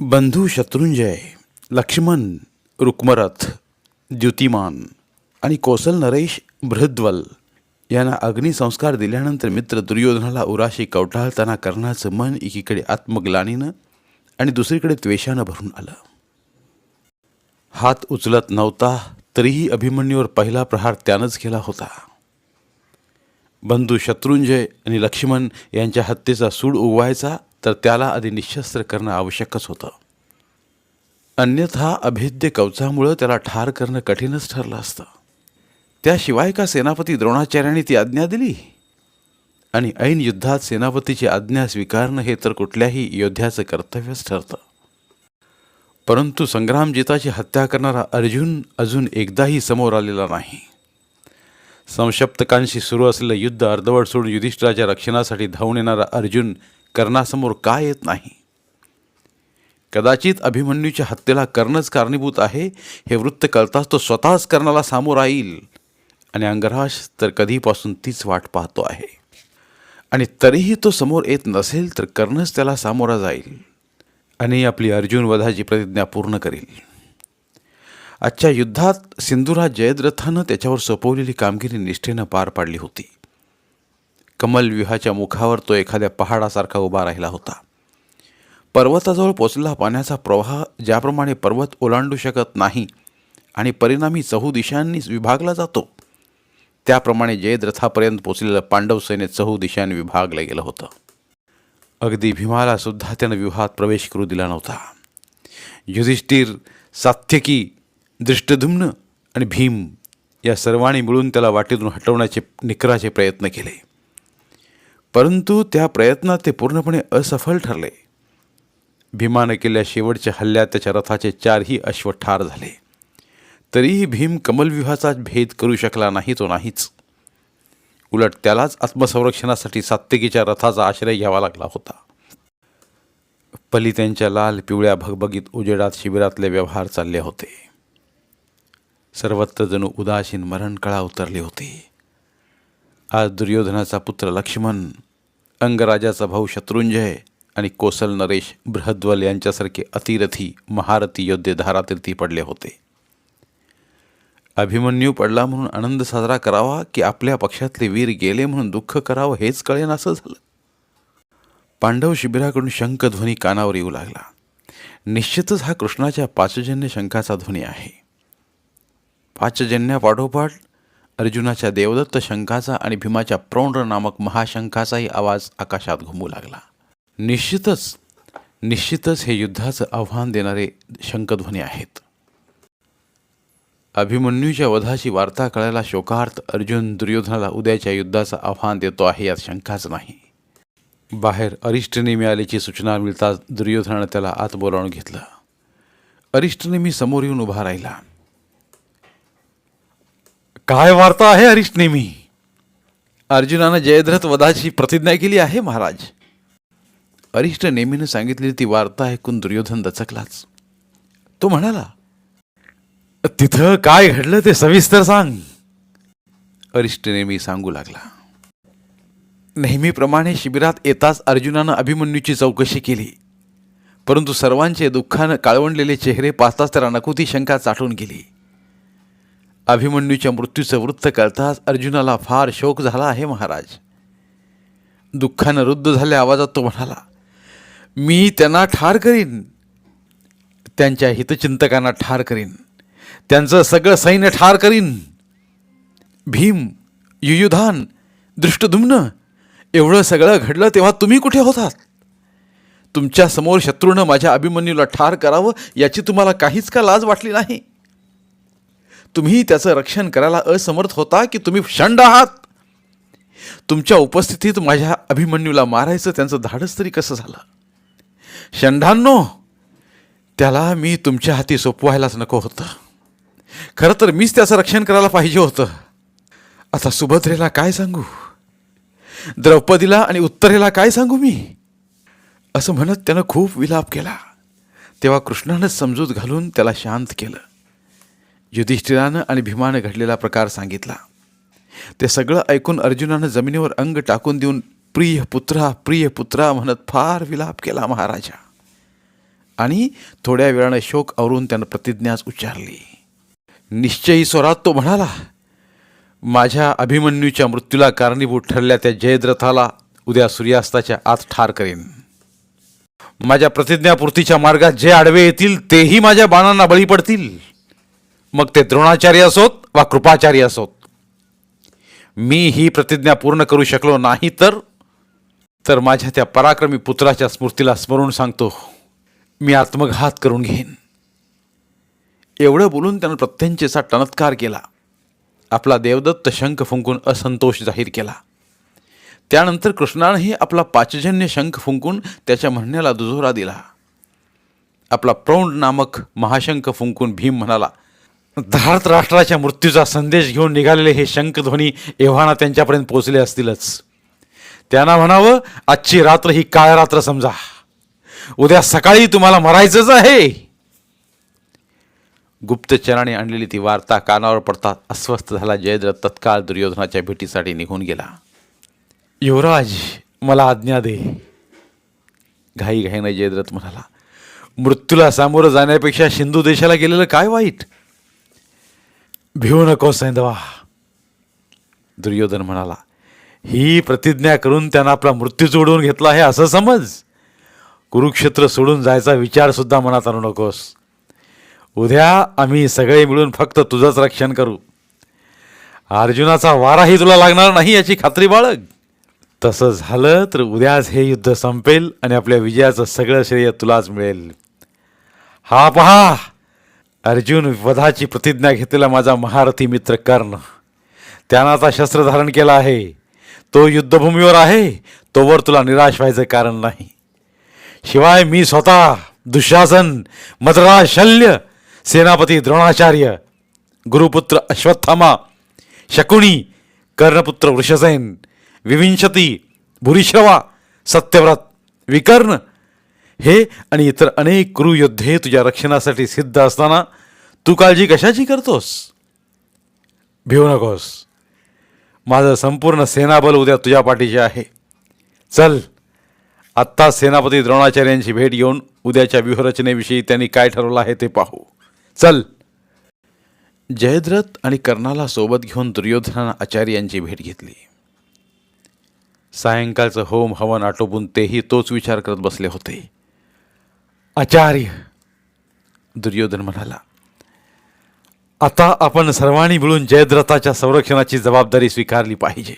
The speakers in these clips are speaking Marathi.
बंधू शत्रुंजय लक्ष्मण रुक्मरथ द्युतिमान आणि कोसल नरेश बृहद्वल यांना अग्निसंस्कार दिल्यानंतर मित्र दुर्योधनाला उराशी कवटाळताना कर्णाचं मन एकीकडे आत्मग्लानीनं आणि दुसरीकडे त्वेषानं भरून आलं. हात उचलत नव्हता तरीही अभिमन्यूवर पहिला प्रहार त्यानंच केला होता. बंधू शत्रुंजय आणि लक्ष्मण यांच्या हत्येचा सूड उगवायचा तर त्याला आधी निशस्त्र करणं आवश्यकच होतं. अन्यथा अभेद्य कवचामुळं त्याला ठार करणं कठीणच ठरलं असतं. त्याशिवाय का सेनापती द्रोणाचार्यांनी ती आज्ञा दिली? आणि ऐन युद्धात सेनापतीची आज्ञा स्वीकारणं हे तर कुठल्याही योद्ध्याचं कर्तव्यच ठरतं. परंतु संग्रामजिताची हत्या करणारा अर्जुन अजून एकदाही समोर आलेला नाही. संशप्तकांशी सुरू असलेलं युद्ध अर्धवट सोडून युधिष्ठिराच्या रक्षणासाठी धावून येणारा अर्जुन कर्णासमोर का येत नाही? कदाचित अभिमन्यूच्या हत्येला कर्णच कारणीभूत आहे. हे वृत्त कळताच तो स्वतःच कर्णाला सामोर येईल आणि अंगराश तर कधीपासून तीच वाट पाहतो आहे. आणि तरीही तो समोर येत नसेल तर कर्णच त्याला सामोरा जाईल. आणि आपली अर्जुन वधाची प्रतिज्ञा पूर्ण करील. आजच्या युद्धात सिंधुराज जयद्रथानं त्याच्यावर सोपवलेली कामगिरी निष्ठेनं पार पाडली होती. कमलव्यूहाच्या मुखावर तो एखाद्या पहाडासारखा उभा राहिला होता. पर्वताजवळ पोचलेला पाण्याचा प्रवाह ज्याप्रमाणे पर्वत ओलांडू शकत नाही आणि परिणामी चहू दिशांनीच विभागला जातो त्याप्रमाणे जयद्रथापर्यंत पोचलेलं पांडव सैन्य चहू दिशांनी विभागलं गेलं होतं. अगदी भीमाला सुद्धा त्यानं व्यूहात प्रवेश करू दिला नव्हता. युधिष्ठिर सात्यकी दृष्टधुम्न आणि भीम या सर्वांनी मिळून त्याला वाटेतून हटवण्याचे निकराचे प्रयत्न केले. परंतु त्या प्रयत्नात ते पूर्णपणे असफल ठरले. भीमानं केलेल्या शेवटच्या हल्ल्यात त्याच्या रथाचे चारही अश्व ठार झाले. तरीही भीम कमलव्यूहाचा भेद करू शकला नाही तो नाहीच. उलट त्यालाच आत्मसंरक्षणासाठी सात्यकीच्या रथाचा आश्रय घ्यावा लागला होता. पलित्यांच्या लाल पिवळ्या भगभगीत उजेडात शिबिरातले व्यवहार चालले होते. सर्वत्र जणू उदासीन मरणकळा उतरली होती. आज दुर्योधनाचा पुत्र लक्ष्मण अंगराजाचा भाऊ शत्रुंजय आणि कोसल नरेश बृहद्वल यांच्यासारखे अतिरथी महारथी योद्धे धारातीर्थी पडले होते. अभिमन्यू पडला म्हणून आनंद साजरा करावा की आपल्या पक्षातले वीर गेले म्हणून दुःख करावं हेच कळेन असं झालं. पांडव शिबिराकडून शंखध्वनी कानावर येऊ लागला. निश्चितच हा कृष्णाच्या पाचजन्य शंखाचा ध्वनी आहे. पाचजन्यापाठोपाठ अर्जुनाच्या देवदत्त शंखाचा आणि भीमाच्या प्रौढ नामक महाशंखाचाही आवाज आकाशात घुमू लागला. निश्चितच निश्चितच हे युद्धाचं आव्हान देणारे शंखध्वनी आहेत. अभिमन्यूच्या वधाची वार्ता कळायला शोकार्थ अर्जुन दुर्योधनाला उद्याच्या युद्धाचं आव्हान देतो आहे यात शंकाच नाही. बाहेर अरिष्टने मिळाल्याची सूचना मिळताच दुर्योधनानं त्याला आत बोलावून घेतलं. अरिष्टनेमी समोर येऊन उभा राहिला. काय वार्ता आहे अरिष्टनेमी अर्जुनानं जयद्रथ वधाची प्रतिज्ञा केली आहे महाराज. अरिष्ट नेमीनं सांगितलेली ती वार्ता ऐकून दुर्योधन दचकलाच. तो म्हणाला तिथं काय घडलं ते सविस्तर सांग. अरिष्ट नेहमी सांगू लागला नेहमीप्रमाणे शिबिरात येताच अर्जुनानं अभिमन्यूची चौकशी केली. परंतु सर्वांचे दुःखानं काळवंडलेले चेहरे पाहताच त्याला नकुती शंका चाटून गेली. अभिमन्यूच्या मृत्यूचं वृत्त कळताच अर्जुनाला फार शोक झाला आहे महाराज. दुःखानं रुद्ध झाल्या आवाजात तो म्हणाला मी त्यांना ठार करीन. त्यांच्या हितचिंतकांना ठार करीन. त्यांचं सगळं सैन्य ठार करीन. भीम युयुधान दृष्टधुम्न एवढं सगळं घडलं तेव्हा तुम्ही कुठे होतात? तुमच्यासमोर शत्रूनं माझ्या अभिमन्यूला ठार करावं याची तुम्हाला काहीच का लाज वाटली नाही? तुम्ही त्याचं रक्षण करायला असमर्थ होता की तुम्ही शंड आहात? तुमच्या उपस्थितीत माझ्या अभिमन्यूला मारायचं त्यांचं धाडस तरी कसं झालं? शंडांनो त्याला मी तुमच्या हाती सोपवायलाच नको होतं. खरं तर मीच त्याचं रक्षण करायला पाहिजे होतं. आता सुभद्रेला काय सांगू? द्रौपदीला आणि उत्तरेला काय सांगू मी? असं म्हणत त्यानं खूप विलाप केला. तेव्हा कृष्णानं समजूत घालून त्याला शांत केलं. युधिष्ठिरानं आणि भीमानं घडलेला प्रकार सांगितला. ते सगळं ऐकून अर्जुनानं जमिनीवर अंग टाकून देऊन प्रिय पुत्रा प्रिय पुत्रा म्हणत फार विलाप केला महाराजा. आणि थोड्या वेळानं शोक आवरून त्यानं प्रतिज्ञाच उच्चारली. निश्चयी स्वरात तो म्हणाला माझ्या अभिमन्यूच्या मृत्यूला कारणीभूत ठरल्या त्या जयद्रथाला उद्या सूर्यास्ताच्या आत ठार करेन. माझ्या प्रतिज्ञापूर्तीच्या मार्गात जे आडवे येतील तेही माझ्या बाणांना बळी पडतील. मग ते द्रोणाचार्य असोत वा कृपाचार्य असोत? मी ही प्रतिज्ञा पूर्ण करू शकलो नाही तर तर माझ्या त्या पराक्रमी पुत्राच्या स्मृतीला स्मरून सांगतो मी आत्मघात करून घेईन. एवढं बोलून त्यानं प्रत्यंचेचा टणत्कार केला. आपला देवदत्त शंख फुंकून असंतोष जाहीर केला. त्यानंतर कृष्णानंही आपला पाचजन्य शंख फुंकून त्याच्या म्हणण्याला दुजोरा दिला. आपला प्रौंड नामक महाशंख फुंकून भीम म्हणाला धारत राष्ट्राच्या मृत्यूचा संदेश घेऊन निघालेले हे शंखध्वनी एव्हाना त्यांच्यापर्यंत पोचले असतीलच. त्यांना म्हणावं आजची रात्र ही काळ रात्र समजा. उद्या सकाळी तुम्हाला मरायचंच आहे. गुप्तचराने आणलेली ती वार्ता कानावर पडतात अस्वस्थ झाला जयद्रथ तत्काळ दुर्योधनाच्या भेटीसाठी निघून गेला. युवराज मला आज्ञा दे. घाई घाईनं जयद्रथ म्हणाला मृत्यूला सामोरं जाण्यापेक्षा सिंधू देशाला गेलेलं काय वाईट? भिवू नको सैंधवा दुर्योधन म्हणाला ही प्रतिज्ञा करून त्यानं आपला मृत्यू जोडून घेतला आहे असं समज. कुरुक्षेत्र सोडून जायचा विचारसुद्धा मनात आणू नकोस. उद्या आम्ही सगळे मिळून फक्त तुझंच रक्षण करू. अर्जुनाचा वाराही तुला लागणार नाही याची खात्री बाळग. तसं झालं तर उद्याच हे युद्ध संपेल आणि आपल्या विजयाचं सगळं श्रेय तुलाच मिळेल. हा पहा! अर्जुन वधाची प्रतिज्ञा घेतलेला माझा महारथी मित्र कर्ण. त्यानं आता शस्त्र धारण केलं आहे. तो युद्धभूमीवर आहे. तोवर तुला निराश व्हायचं कारण नाही. शिवाय मी स्वतः दुःशासन मदरा शल्य सेनापती द्रोणाचार्य गुरुपुत्र अश्वत्थामा शकुणी कर्णपुत्र वृषसेन विविंशती भूरिश्रवा सत्यव्रत विकर्ण हे आणि इतर अनेक कुरुयोद्धे तुझ्या रक्षणासाठी सिद्ध असताना तू काळजी कशाची करतोस? भिऊ नकोस. माझं संपूर्ण सेनाबल उद्या तुझ्या पाठीचे आहे. चल आत्ता सेनापती द्रोणाचार्यांची भेट घेऊन उद्याच्या व्यूहरचनेविषयी त्यांनी काय ठरवलं आहे ते पाहू. चल. जयद्रथ आणि कर्णाला सोबत घेऊन दुर्योधनानं आचार्यांची भेट घेतली. सायंकाळचं होम हवन आटोपून तेही तोच विचार करत बसले होते. आचार्य. दुर्योधन म्हणाला आता आपण सर्वांनी मिळून जयद्रथाच्या संरक्षणाची जबाबदारी स्वीकारली पाहिजे.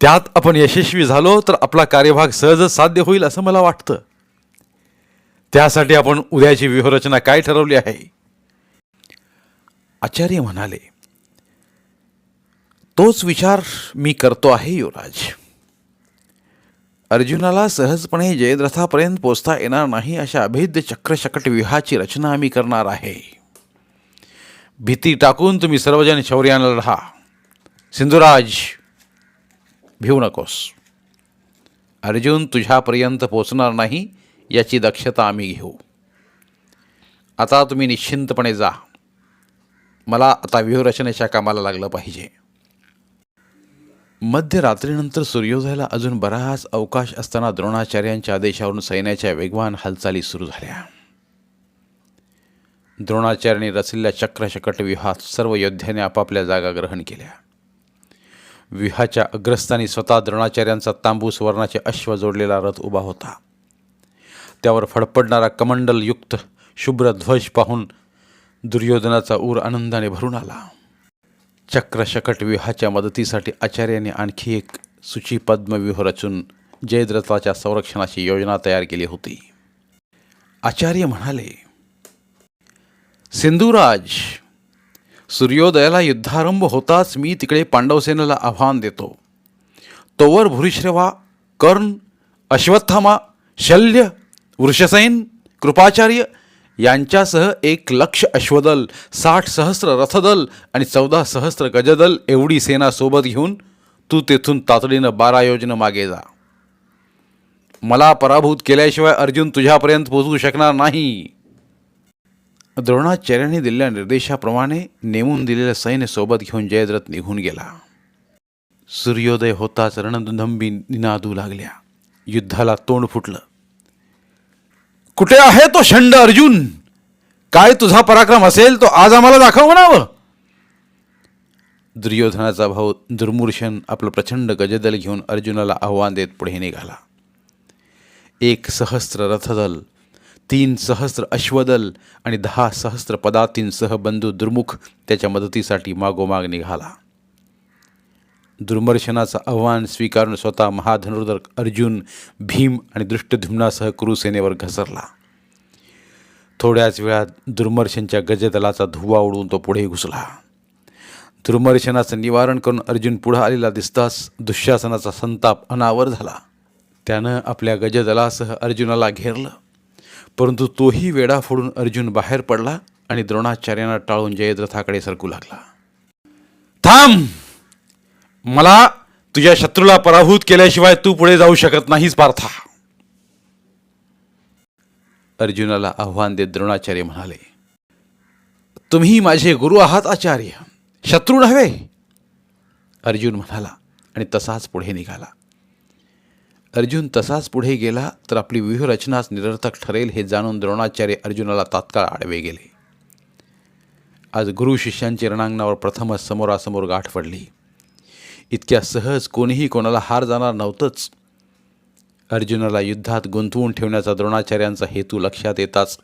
त्यात आपण यशस्वी झालो तर आपला कार्यभाग सहजच साध्य होईल असं मला वाटतं. त्यासाठी आपण उद्याची व्यूहरचना काय ठरवली आहे? आचार्य म्हणाले तोच विचार मी करतो आहे युवराज. अर्जुनाला सहजपणे जयद्रथापर्यंत पोचता येणार नाही अशा अभेद्य चक्रशकट व्यूहाची रचना आम्ही करणार आहे. भीती टाकून तुम्ही सर्वजण शौर्यानं लढा. सिंधुराज भिवू नकोस. अर्जुन तुझ्यापर्यंत पोचणार नाही याची दक्षता आम्ही घेऊ. आता तुम्ही निश्चिंतपणे जा. मला आता व्यूहरचनेच्या कामाला लागलं पाहिजे. मध्यरात्रीनंतर सूर्योदयाला अजून बराच अवकाश असताना द्रोणाचार्यांच्या आदेशावरून सैन्याच्या वेगवान हालचाली सुरू झाल्या. द्रोणाचार्यांनी रचलेल्या चक्रशकट व्यूहात सर्व योद्ध्याने आपापल्या जागा ग्रहण केल्या. व्यूहाच्या अग्रस्थानी स्वतः द्रोणाचार्यांचा तांबूस वर्णाचे अश्व जोडलेला रथ उभा होता. त्यावर फडफडणारा कमंडलयुक्त शुभ्र ध्वज पाहून दुर्योधनाचा ऊर आनंदाने भरून आला. चक्रशकटव्यूहाच्या व्यूहाच्या मदतीसाठी आचार्याने आणखी एक सूची पद्मव्यूह रचून जयद्रथाच्या संरक्षणाची योजना तयार केली होती. आचार्य म्हणाले सिंधुराज सूर्योदयाला युद्धारंभ होताच मी तिकडे पांडवसेनेला आव्हान देतो. तोवर भूरिश्रवा कर्ण अश्वत्थामा शल्य वृषसेन कृपाचार्य यांच्यासह एक लक्ष अश्वदल साठ सहस्र रथदल आणि चौदा सहस्र गजदल एवढी सेना सोबत घेऊन तू तेथून तातडीनं बारा योजनं मागे जा. मला पराभूत केल्याशिवाय अर्जुन तुझ्यापर्यंत पोहोचू शकणार नाही. द्रोणाचार्याने दिलेल्या निर्देशाप्रमाणे नेमून दिलेलं सैन्य सोबत घेऊन जयद्रथ निघून गेला. सूर्योदय होताच रणदुधंबी निनादू लागल्या. युद्धाला तोंड फुटलं. कुठे आहे तो शंड अर्जुन? काय तुझा पराक्रम असेल तो आज आम्हाला दाखव म्हणावं. दुर्योधनाचा भाऊ दुर्मूर्षण आपलं प्रचंड गजदल घेऊन अर्जुनाला आव्हान देत पुढे निघाला. एक सहस्त्र रथदल तीन सहस्त्र अश्वदल आणि दहा सहस्त्र पदातींसह बंधू दुर्मुख त्याच्या मदतीसाठी मागोमाग निघाला. दुर्मर्शनाचं आव्हान स्वीकारून स्वतः महाधनुर्धर अर्जुन भीम आणि दृष्टधुम्नासह कुरुसेनेवर घसरला. थोड्याच वेळात दुर्मर्शनच्या गजदलाचा धुवा उडून तो पुढे घुसला. दुर्मर्शनाचं निवारण करून अर्जुन पुढे आलेला दिसताच दुःशासनाचा संताप अनावर झाला. त्यानं आपल्या गजदलासह अर्जुनाला घेरलं. परंतु तोही वेडा फोडून अर्जुन बाहेर पडला आणि द्रोणाचार्यांना टाळून जयद्रथाकडे सरकू लागला. थांब! मला तुझ्या शत्रूला पराभूत केल्याशिवाय तू पुढे जाऊ शकत नाहीस पार्था. अर्जुनाला आव्हान देत द्रोणाचार्य म्हणाले तुम्ही माझे गुरु आहात आचार्य. शत्रू नव्हे. अर्जुन म्हणाला आणि तसाच पुढे निघाला. अर्जुन तसाच पुढे गेला तर आपली व्यूहरचनाच निरर्थक ठरेल हे जाणून द्रोणाचार्य अर्जुनाला तात्काळ आडवे गेले. आज गुरु शिष्यांची रणांगणावर प्रथमच समोरासमोर गाठ पडली. इतक्या सहज कोणीही कोणाला हार जाणार नव्हतंच. अर्जुनाला युद्धात गुंतवून ठेवण्याचा द्रोणाचार्यांचा हेतू लक्षात येताच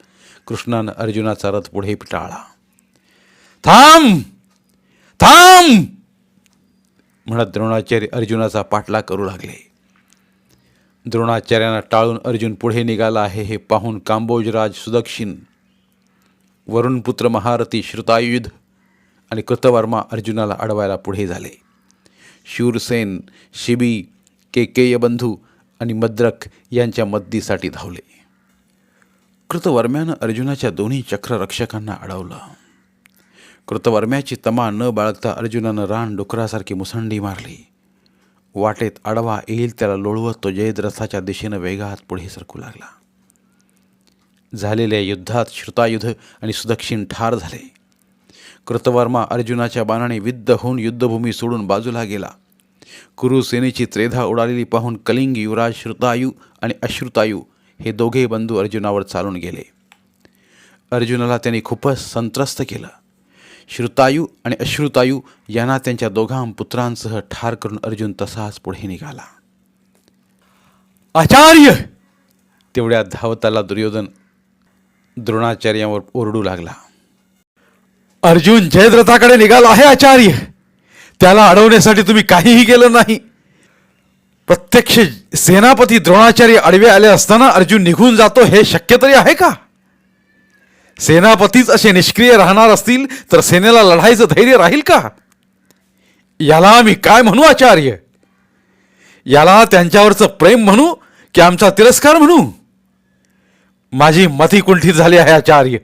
कृष्णानं अर्जुनाचा रथ पुढे टाळला थांब! थांब! म्हणत द्रोणाचार्य अर्जुनाचा पाठला करू लागले. द्रोणाचार्यांना टाळून अर्जुन पुढे निघाला आहे हे पाहून कांबोजराज सुदक्षिण वरुणपुत्र महारथी श्रुतायुध आणि कृतवर्मा अर्जुनाला अडवायला पुढे झाले. शूरसेन शिबी केकेय बंधू आणि मद्रक यांच्या मदतीसाठी धावले. कृतवर्म्यानं अर्जुनाच्या दोन्ही चक्ररक्षकांना अडवलं. कृतवर्म्याची तमा न बाळगता अर्जुनानं रान डुकरासारखी मुसंडी मारली. वाटेत आडवा येईल त्याला लोळवत तो जयद्रथाच्या दिशेनं वेगात पुढे सरकू लागला. झालेल्या युद्धात श्रुतायुध आणि सुदक्षिण ठार झाले. कृतवर्मा अर्जुनाच्या बाणाने विद्ध होऊन युद्धभूमी सोडून बाजूला गेला. कुरुसेनेची त्रेधा उडालेली पाहून कलिंग युवराज श्रुतायू आणि अश्रुतायू हे दोघे बंधू अर्जुनावर चालून गेले. अर्जुनाला त्यांनी खूपच संत्रस्त केलं. श्रुतायू आणि अश्रुतायू यांना त्यांच्या दोघां पुत्रांसह ठार करून अर्जुन तसाच पुढे निघाला. आचार्य! तेवढ्या धावताला दुर्योधन द्रोणाचार्यावर ओरडू लागला. अर्जुन जयद्रथाकडे निघाला. आहे आचार्य त्याला अडवण्यासाठी तुम्ही काहीही केलं नाही. प्रत्यक्ष सेनापती द्रोणाचार्य आडवे आले असताना अर्जुन निघून जातो. हे शक्य तरी आहे का? सेनापतीच असे निष्क्रिय राहणार असतील तर सेनेला लढायचं धैर्य राहील का? याला आम्ही काय म्हणू आचार्य? याला त्यांच्यावरचं प्रेम म्हणू की आमचा तिरस्कार म्हणू. माझी मती कुंठित झाली आहे आचार्य.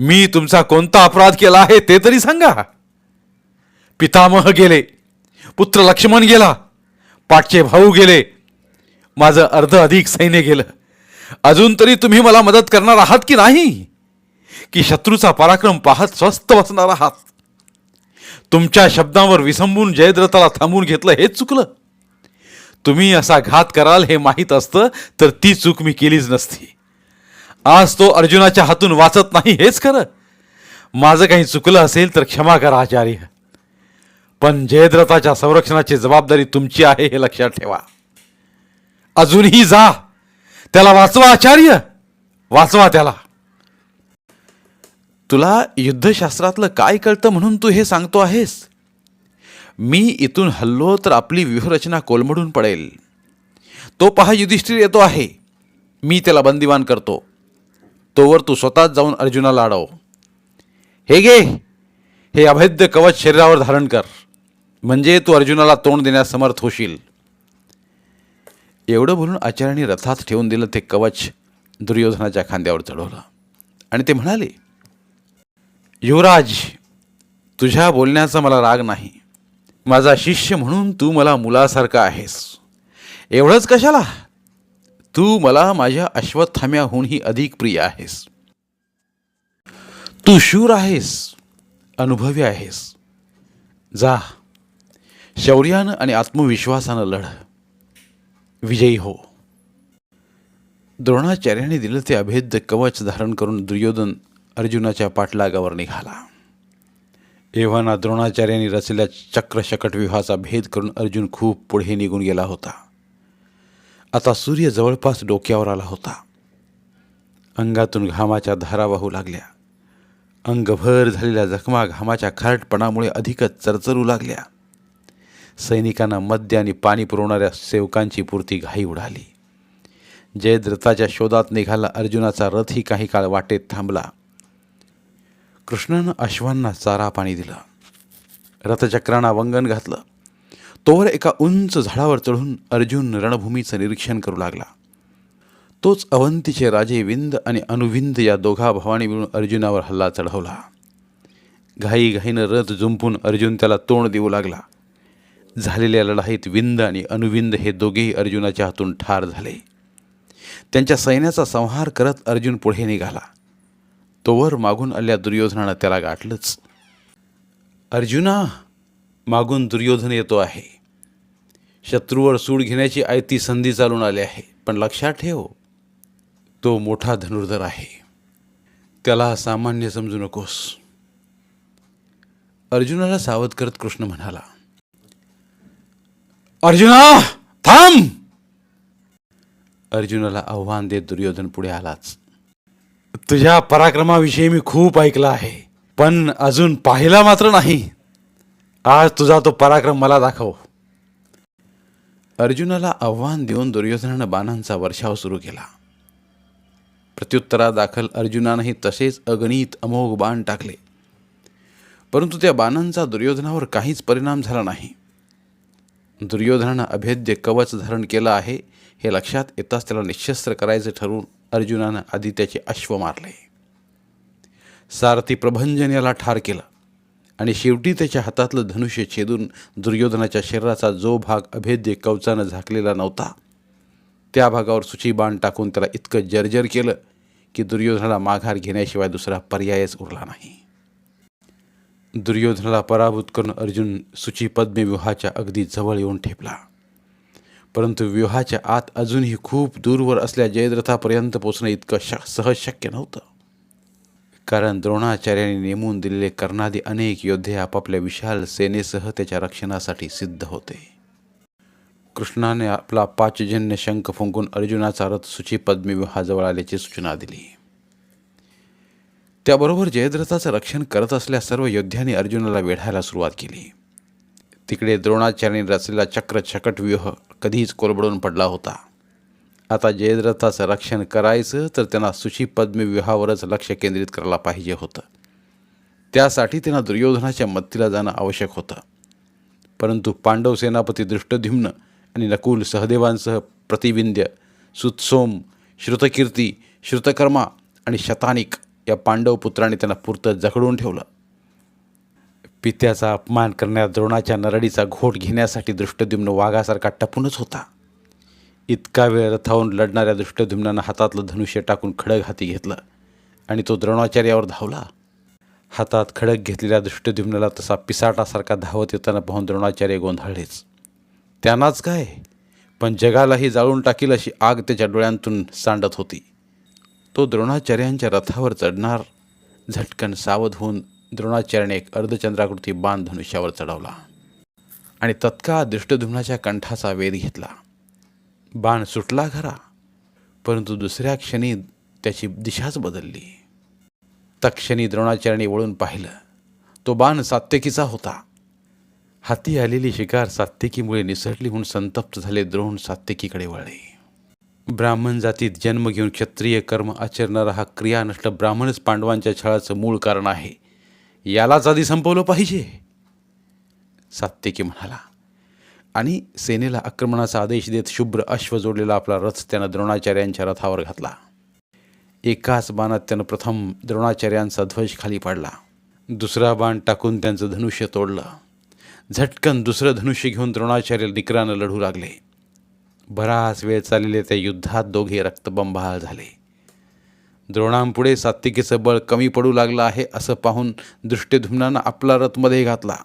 मी तुमचा कोणता अपराध केला आहे ते तरी सांगा. पितामह गेले पुत्र लक्ष्मण गेला पाठचे भाऊ गेले माझं अर्ध अधिक सैन्य गेलं. अजून तरी तुम्ही मला मदत करणार आहात की नाही? की शत्रूचा पराक्रम पाहत स्वस्थ बसणार आहात? तुमच्या शब्दांवर विसंबून जयद्रथाला थांबून घेतलं हेच चुकलं. तुम्ही असा घात कराल हे माहीत असतं तर ती चूक मी केलीच नसती. आज तो अर्जुनाच्या हातून वाचत नाही हेच खरं. माझं काही चुकलं असेल तर क्षमा करा आचार्य. पण जयद्रथाच्या संरक्षणाची जबाबदारी तुमची आहे हे लक्षात ठेवा. अजूनही जा. त्याला वाचवा आचार्य. वाचवा त्याला. तुला युद्धशास्त्रातलं काय कळतं म्हणून तू हे सांगतो आहेस? मी इथून हल्लो तर आपली व्यूहरचना कोलमडून पडेल. तो पहा युधिष्ठिर येतो आहे. मी त्याला बंदिवान करतो. तोवर तू स्वतःच जाऊन अर्जुनाला अडव हे गे हे अभेद्य कवच शरीरावर धारण कर. म्हणजे तू अर्जुनाला तोंड देण्यास समर्थ होशील. एवढं बोलून आचार्याने रथात ठेवून दिलं ते कवच दुर्योधनाच्या खांद्यावर चढवलं. आणि ते म्हणाले युवराज तुझ्या बोलण्याचा मला राग नाही. माझा शिष्य म्हणून तू मला मुलासारखा आहेस. एवढंच कशाला? तू मला माझ्या अश्वत्थाम्याहूनही अधिक प्रिय आहेस. तू शूर आहेस अनुभवी आहेस. जा शौर्यानं आणि आत्मविश्वासानं लढ. विजयी हो. द्रोणाचार्याने दिलं ते अभेद्य कवच धारण करून दुर्योधन अर्जुनाच्या पाठलागावर निघाला. एव्हाना द्रोणाचार्याने रचलेल्या चक्रशकट विवाहाचा भेद करून अर्जुन खूप पुढे निघून गेला होता. आता सूर्य जवळपास डोक्यावर आला होता. अंगातून घामाच्या धारा वाहू लागल्या. अंगभर झालेल्या जखमा घामाच्या खारटपणामुळे अधिकच चरचरू लागल्या. सैनिकांना मद्य आणि पाणी पुरवणाऱ्या सेवकांची पुरती घाई उडाली. जयद्रथाच्या शोधात निघाला अर्जुनाचा रथही काही काळ वाटेत थांबला. कृष्णानं अश्वांना चारा पाणी दिलं. रथचक्रांना वंगण घातलं. तोवर एका उंच झाडावर चढून अर्जुन रणभूमीचं निरीक्षण करू लागला. तोच अवंतीचे राजे विंद आणि अनुविंद या दोघा भावांनी मिळून अर्जुनावर हल्ला चढवला. घाईघाईनं रथ जुंपून अर्जुन त्याला तोंड देऊ लागला. झालेल्या लढाईत विंद आणि अनुविंद हे दोघेही अर्जुनाच्या हातून ठार झाले. त्यांच्या सैन्याचा संहार करत अर्जुन पुढे निघाला. तोवर मागून आल्या दुर्योधनानं त्याला गाठलंच. अर्जुना मागून दुर्योधन येतो आहे. शत्रूवर सूड घेण्याची आयती संधी चालून आली आहे. पण लक्षात ठेव तो मोठा धनुर्धर आहे. त्याला सामान्य समजू नकोस. अर्जुनाला सावध करत कृष्ण म्हणाला अर्जुना थांब! अर्जुनाला आव्हान देत दुर्योधन पुढे आलाच. तुझ्या पराक्रमाविषयी मी खूप ऐकलं आहे पण अजून पाहिला मात्र नाही. आज तुझा तो पराक्रम मला दाखव. अर्जुनाला आव्हान देऊन दुर्योधनानं बाणांचा वर्षाव सुरू केला. प्रत्युत्तरादाखल अर्जुनानंही तसेच अगणित अमोघ बाण टाकले. परंतु त्या बाणांचा दुर्योधनावर काहीच परिणाम झाला नाही. दुर्योधनानं अभेद्य कवच धारण केलं आहे हे लक्षात येताच त्याला निशस्त्र करायचं ठरवून अर्जुनानं आदित्याचे अश्व मारले. सारथी प्रभंजन याला ठार केलं. आणि शेवटी त्याच्या हातातलं धनुष्य छेदून दुर्योधनाच्या शरीराचा जो भाग अभेद्य कवचानं झाकलेला नव्हता त्या भागावर सुची बाण टाकून त्याला इतकं जर्जर केलं की दुर्योधनाला माघार घेण्याशिवाय दुसरा पर्यायच उरला नाही. दुर्योधनाला पराभूत करून अर्जुन सुची पद्मे अगदी जवळ येऊन ठेपला. परंतु व्यूहाच्या आत अजूनही खूप दूरवर असल्या जयद्रथापर्यंत पोचणं इतकं श सहज शक्य नव्हतं. कारण द्रोणाचार्याने नेमून दिलेले कर्णादी अनेक योद्धे आपापल्या विशाल सेनेसह त्याच्या रक्षणासाठी सिद्ध होते. कृष्णाने आपला पाचजन्य शंख फुंकून अर्जुनाचा रथ सुची पद्मी आल्याची सूचना दिली. त्याबरोबर जयद्रथाचं रक्षण करत असल्या सर्व योद्ध्यांनी अर्जुनाला वेढायला सुरुवात केली. तिकडे द्रोणाचार्याने रचलेला चक्र छकट व्यूह कधीच कोलबडून पडला होता. आता जयद्रथाचं रक्षण करायचं तर त्यांना सुशी पद्मी लक्ष केंद्रित करायला पाहिजे होतं. त्यासाठी त्यांना दुर्योधनाच्या मत्तीला जाणं आवश्यक होतं. परंतु पांडव सेनापती दृष्टद्युम्न आणि नकुल सहदेवांसह प्रतिविंध्य सुत्सोम श्रुतकीर्ती श्रुतकर्मा आणि शतानिक या पांडव पुत्रांनी त्यांना पुरतं जखडून ठेवलं. पित्याचा अपमान करण्यात द्रोणाच्या नरडीचा घोट घेण्यासाठी दृष्टद्युम्न वाघासारखा टपूनच होता. इतका वेळ रथावून लढणाऱ्या दृष्टधुम्नानं हातातलं धनुष्य टाकून खडग हाती घेतलं आणि तो द्रोणाचार्यावर धावला. हातात खडक घेतलेल्या दृष्टधुम्नाला तसा पिसाटासारखा धावत येताना पाहून द्रोणाचार्य गोंधळलेच. त्यांनाच काय? पण जगालाही जाळून टाकील अशी आग त्याच्या डोळ्यांतून सांडत होती. तो द्रोणाचार्यांच्या रथावर चढणार झटकन सावध होऊन द्रोणाचार्याने एक अर्धचंद्राकृती बाण धनुष्यावर चढवला आणि तत्काळ दृष्टधुम्नाच्या कंठाचा वेध घेतला. बाण सुटला खरा परंतु दुसऱ्या क्षणी त्याची दिशाच बदलली. तक्षणी द्रोणाचार्याने वळून पाहिलं तो बाण सात्यकीचा होता. हाती आलेली शिकार सात्यकीमुळे निसटली म्हणून संतप्त झाले द्रोण सात्यकीकडे वळले. ब्राह्मण जातीत जन्म घेऊन क्षत्रिय कर्म आचरणारा हा क्रियानष्ट ब्राह्मणच पांडवांच्या छळाचं मूळ कारण आहे. यालाच आधी संपवलं पाहिजे. सात्यकी म्हणाला आणि सेनेला आक्रमणाचा आदेश देत शुभ्र अश्व जोडलेला आपला रथ त्यानं द्रोणाचार्यांच्या रथावर घातला. एकाच बाणात त्यानं प्रथम द्रोणाचार्यांचा ध्वज खाली पाडला. दुसरा बाण टाकून त्यांचं धनुष्य तोडलं. झटकन दुसरं धनुष्य घेऊन द्रोणाचार्य निकरानं लढू लागले. बराच वेळ चाललेल्या त्या युद्धात दोघे रक्तबंबाळ झाले. द्रोणांपुढे सात्विकेचं बळ कमी पडू लागलं आहे असं पाहून दृष्टिधुम्नानं आपला रथमध्ये घातला.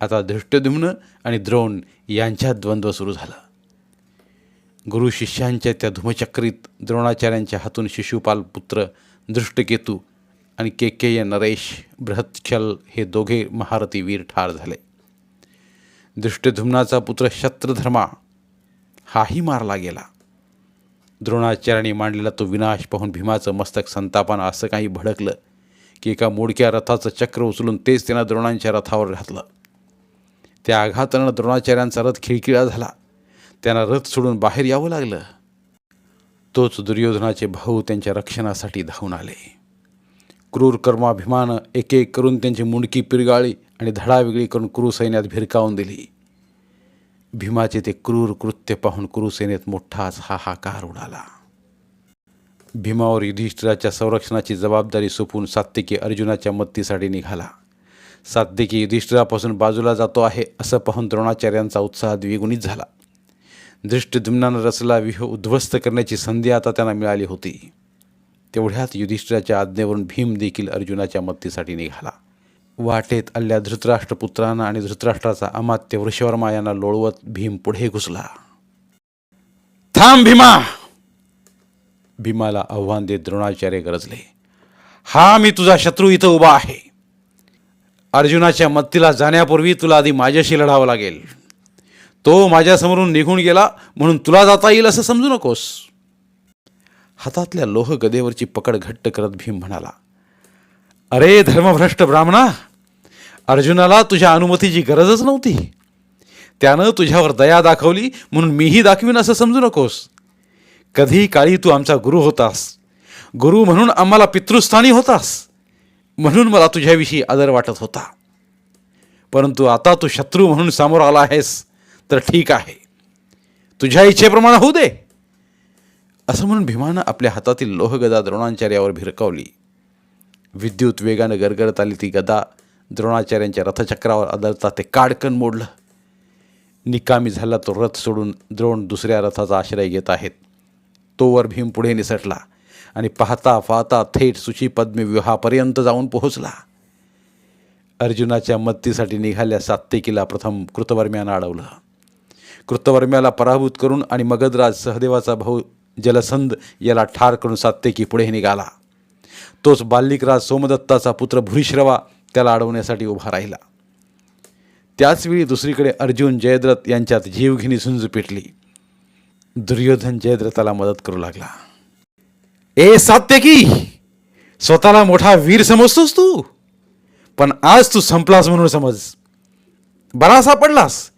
आता धृष्टद्युम्न आणि द्रोण यांच्यात द्वंद्व सुरू झालं. गुरु शिष्यांच्या त्या धुमचक्रीत द्रोणाचार्यांच्या हातून शिशुपाल पुत्र दृष्टकेतू आणि के केकेय नरेश बृहत्छल हे दोघे महारथी वीर ठार झाले. दृष्टधुम्नाचा पुत्र शत्रधर्मा हाही मारला गेला. द्रोणाचार्याने मांडलेला तो विनाश पाहून भीमाचं मस्तक संतापानं असं काही भडकलं की एका मोडक्या रथाचं चक्र उचलून तेच त्यांना द्रोणांच्या रथावर घातलं. त्या आघातानं द्रोणाचार्यांचा रथ खिळखिळा झाला. त्यांना रथ सोडून बाहेर यावं लागलं. तोच दुर्योधनाचे भाऊ त्यांच्या रक्षणासाठी धावून आले. क्रूर कर्माभिमानं एक एक करून त्यांची मुंडकी पिरगाळी आणि धडावेगळी करून कुरु सैन्यात भिरकावून दिली. भीमाचे ते क्रूर कृत्य पाहून क्रूसेनेत मोठाच हाहाकार उडाला. भीमावर युधिष्ठिराच्या संरक्षणाची जबाबदारी सोपून सात्यकी अर्जुनाच्या मत्तीसाठी निघाला. सात्यकी युधिष्ठिरापासून बाजूला जातो आहे असं पाहून द्रोणाचार्यांचा उत्साह द्विगुणित झाला. दृष्टद्युम्नानं रचला व्यूह उद्ध्वस्त करण्याची संधी आता त्यांना मिळाली होती. तेवढ्यात युधिष्ठिराच्या आज्ञेवरून भीम देखील अर्जुनाच्या मदतीसाठी निघाला. वाटेत आल्या धृतराष्ट्रपुत्रांना आणि धृतराष्ट्राचा अमात्य वृषवर्मा यांना लोळवत भीम पुढे घुसला. थांब भीमा! भीमाला आव्हान देत द्रोणाचार्य गरजले. हा मी तुझा शत्रू इथं उभा आहे. अर्जुनाच्या मत्तीला जाण्यापूर्वी तुला आधी माझ्याशी लढावं लागेल. तो माझ्यासमोरून निघून गेला म्हणून तुला जाता येईल असं समजू नकोस. हातातल्या लोह गदेवरची पकड घट्ट करत भीम म्हणाला अरे धर्मभ्रष्ट ब्राह्मणा अर्जुनाला तुझ्या अनुमतीची गरजच नव्हती. त्यानं तुझ्यावर दया दाखवली म्हणून मीही दाखवीन असं समजू नकोस. कधी काळी तू आमचा गुरु होतास. गुरु म्हणून आम्हाला पितृस्थानी होतास. म्हणून मला तुझ्याविषयी आदर वाटत होता. परंतु आता तू शत्रू म्हणून समोर आला आहेस तर ठीक आहे. तुझ्या इच्छेप्रमाणे होऊ दे. असं म्हणून भीमानं आपल्या हातातील लोहगदा द्रोणाचार्यावर भिरकावली. विद्युत वेगानं गरगरत आली ती गदा द्रोणाचार्यांच्या रथचक्रावर आदळता ते काडकन मोडलं. निकामी झाला तो रथ सोडून द्रोण दुसऱ्या रथाचा आश्रय घेत आहेत. तोवर भीम पुढे निसटला. आणि पाहता पाहता थेट सुचीपद्मी विवाहापर्यंत जाऊन पोहोचला. अर्जुनाच्या मदतीसाठी निघाल्या सात्यकीला प्रथम कृतवर्म्यानं अडवलं. कृतवर्म्याला पराभूत करून आणि मगधराज सहदेवाचा भाऊ जलसंध याला ठार करून सात्यकी पुढे निघाला. तोच बाल्लिकराज सोमदत्ताचा पुत्र भूरिश्रवा त्याला अडवण्यासाठी उभा राहिला. त्याचवेळी दुसरीकडे अर्जुन जयद्रथ यांच्यात जीवघेणी झुंज पेटली. दुर्योधन जयद्रथाला मदत करू लागला. ए सात्यकी स्वतःला मोठा वीर समजतोस तू. पण आज तू संपलास म्हणून समज. बरा सापडलास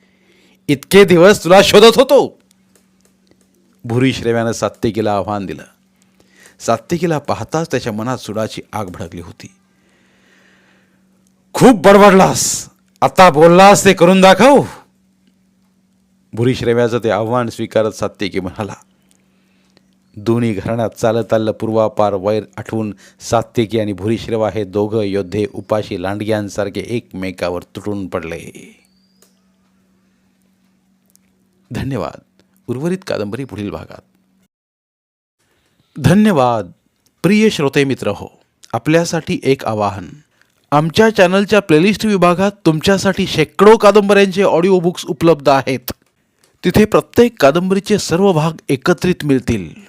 इतके दिवस तुला शोधत होतो. भुरी श्रेव्यानं सात्यकीला आव्हान दिलं. सात्यकीला पाहताच त्याच्या मनात सुडाची आग भडकली होती. खूप बडबडलास. आता बोललास ते करून दाखव. भूरिश्रव्याचं ते आव्हान स्वीकारत सात्यकी म्हणाला दोन्ही घराण्यात चालत आलं पूर्वापार वैर आठवून सात्यकी आणि भुरीश्रेवा हे दोघं योद्धे उपाशी लांडग्यांसारखे एकमेकावर तुटून पडले. धन्यवाद. उर्वरित कादंबरी पुढील भागात. धन्यवाद. प्रिय श्रोते मित्र हो आपल्यासाठी एक आवाहन. आमच्या चॅनलच्या प्लेलिस्ट विभागात तुमच्यासाठी शेकडो कादंबऱ्यांचे ऑडिओ बुक्स उपलब्ध आहेत. तिथे प्रत्येक कादंबरीचे सर्व भाग एकत्रित मिळतील.